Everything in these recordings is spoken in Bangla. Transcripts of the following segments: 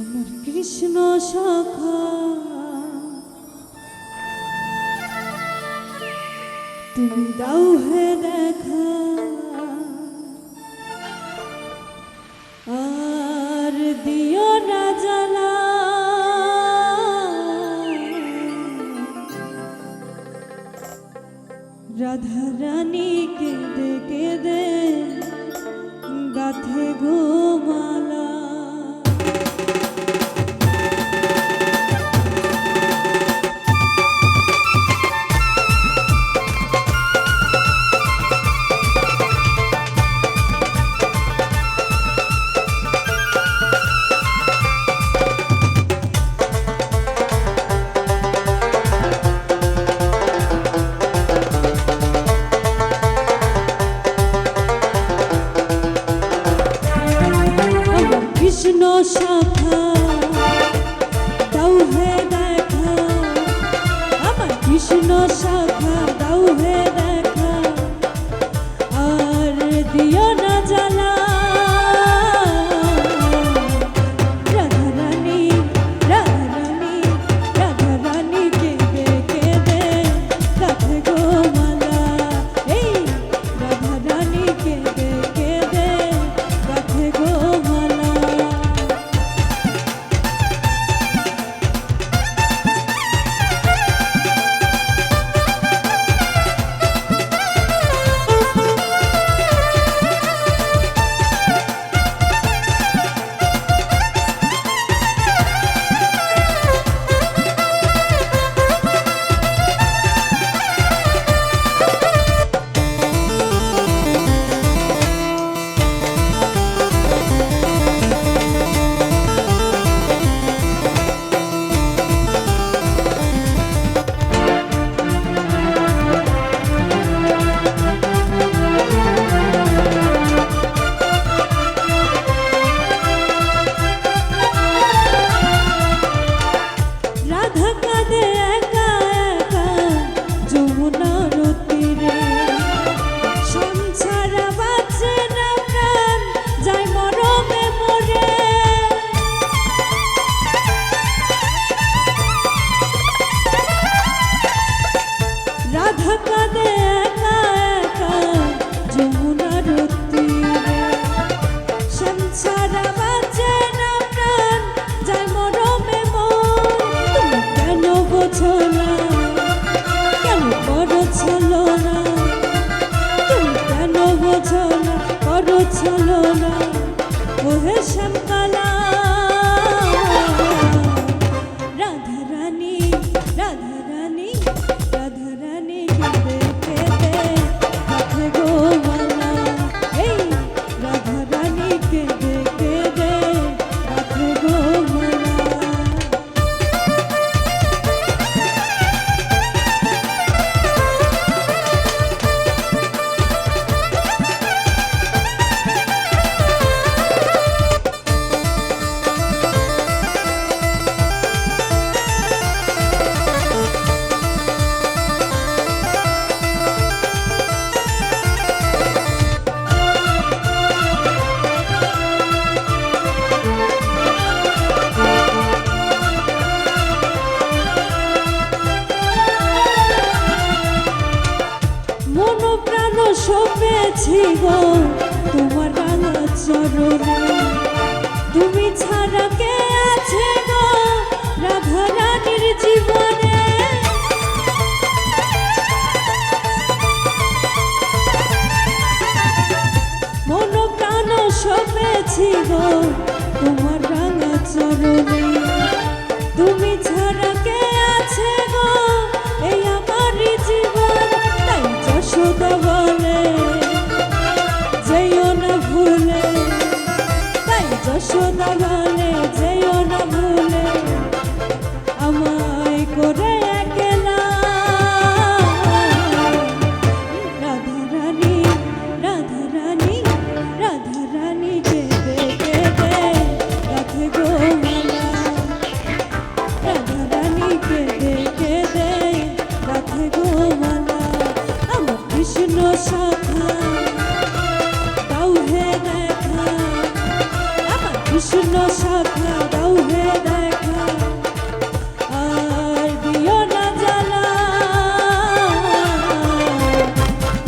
আমার কৃষ্ণ সখা তুমি দাও হে দেখা। আর দিও না জানা। রাধা রানী কেঁদে কেঁদে গাথে ঘুমালা। শ্যামকা গেছি গো, তোমার রাঙা চরণে। তুমি ছাড়া কে আছে গো রাধা রানীর জীবনে? মন প্রাণ সপেছি গো, তোমার রাঙা চরণে। তুমি ছাড়া সখা দাও হে দেখা। আমার কৃষ্ণ সখা দাও হে দেখা। আর বিয় না জানা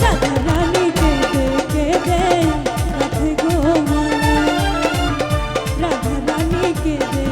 রাধা রানীকে দেখে দে, রাধে গো রাধা রানীকে দে